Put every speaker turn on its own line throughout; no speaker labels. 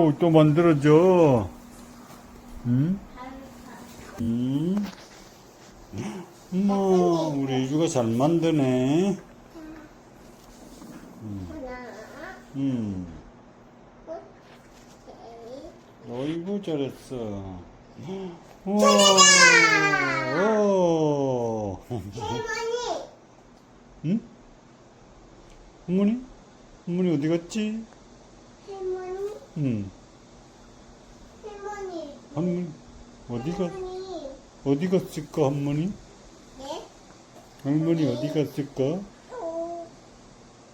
오, 또 만들어줘. 응? 응? 엄마, 우리 유주가 잘 만드네. 응.
셋,
어이구, 잘했어. 우와, 오.
할머니,
응? 어머니? 어머니 어디 갔지? 응.
할머니,
할머니, 어디 가,
할머니,
어디 갔을까, 할머니?
네?
할머니 어디 갔을까?
오,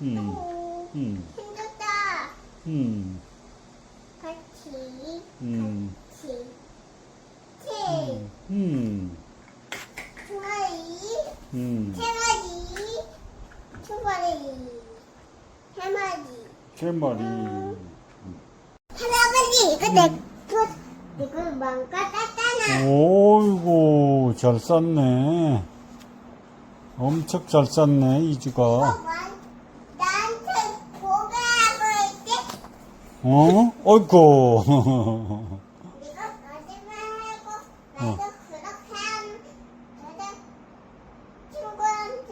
응,
오,
응,
생겼다.
응,
같이,
응,
같이, 세,
응,
두 마리,
응.
세 마리, 두 마리, 세 마리.
세 마리.
할아버지, 이거 내, 그, 이거 망가졌잖아.
오이고, 잘 쌌네. 엄청 잘 쌌네, 이주가.
엄마, 나한테 고개하고 있지?
어? 어이구.
이거 거짓말하고 나도 그렇게 하면 나도 친구한테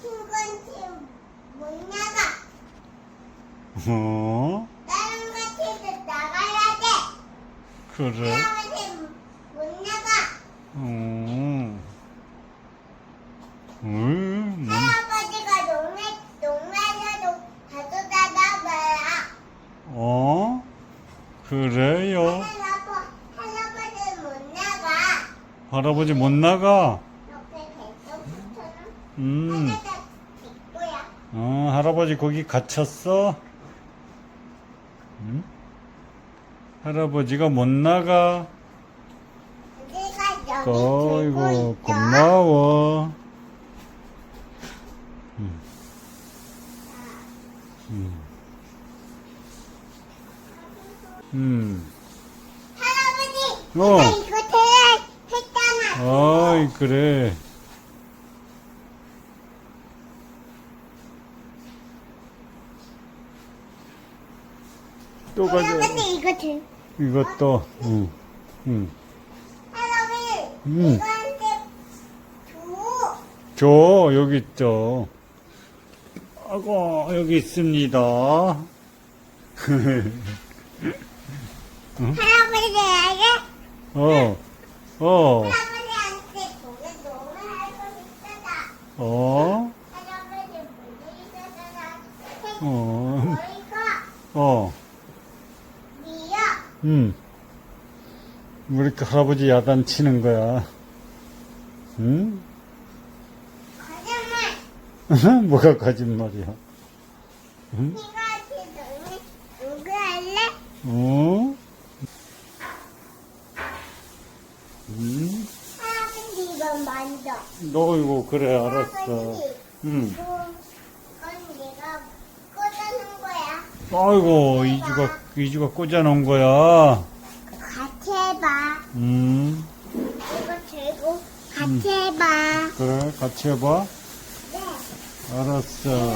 친구한테 못 나가
어?
다른 같이도 나가야 돼
그래.
할아버지 못 나가
음. 음, 뭐,
할아버지가 농에 농에서도 가져다가
어? 그래요?
할아버지 못 나가
할아버지 못 나가?
이렇게 계속
음,
하나가
어, 할아버지 거기 갇혔어? 음? 할아버지가 못 나가? 어이구, 고마워. 음. 음. 음.
할아버지,
어.
이거 대야 했잖아.
아이, 그래. 또 가자.
할아버지 이거 들.
이것도, 응, 응.
할아버지
음.
이거한테 줘.
저, 여기 있죠. 아고, 여기 있습니다.
할아버지에게
어, 어,
할아버지한테 돈을 너무 할거 있잖아.
어,
할아버지 물이 있잖아.
어, 어,
미어.
음. 우리 할아버지 야단 치는 거야. 응?
거짓말.
뭐가 거짓말이야? 응?
누구 할래?
어? 응?
할아버지 이거 만져.
너 이거 그래 알았어.
할아버지
응.
그건 내가 꽂아놓은 거야.
아이고 이주가 이주가 꽂아놓은 거야.
같이 해봐.
음.
이거 들고 같이 해봐.
그래 같이 해봐.
네.
알았어.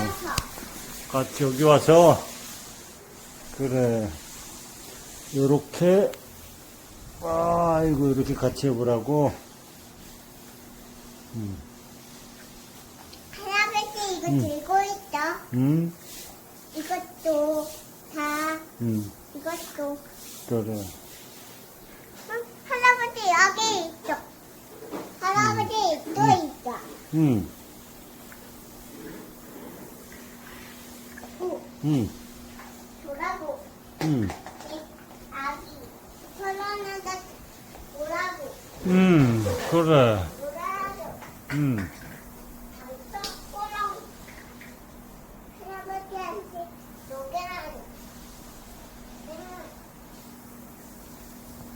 같이 여기 와서 그래. 요렇게 아이고 이렇게 같이 해보라고. 음.
할아버지 이거
응.
들고 있어.
음.
이것도 다
음.
이것도.
그래.
응? 할아버지 여기 있어. 할아버지 또 있어.
음.
오,
음.
보라고.
음.
이 아기. 천원하다 보라고.
음. 그래.
보라고.
음.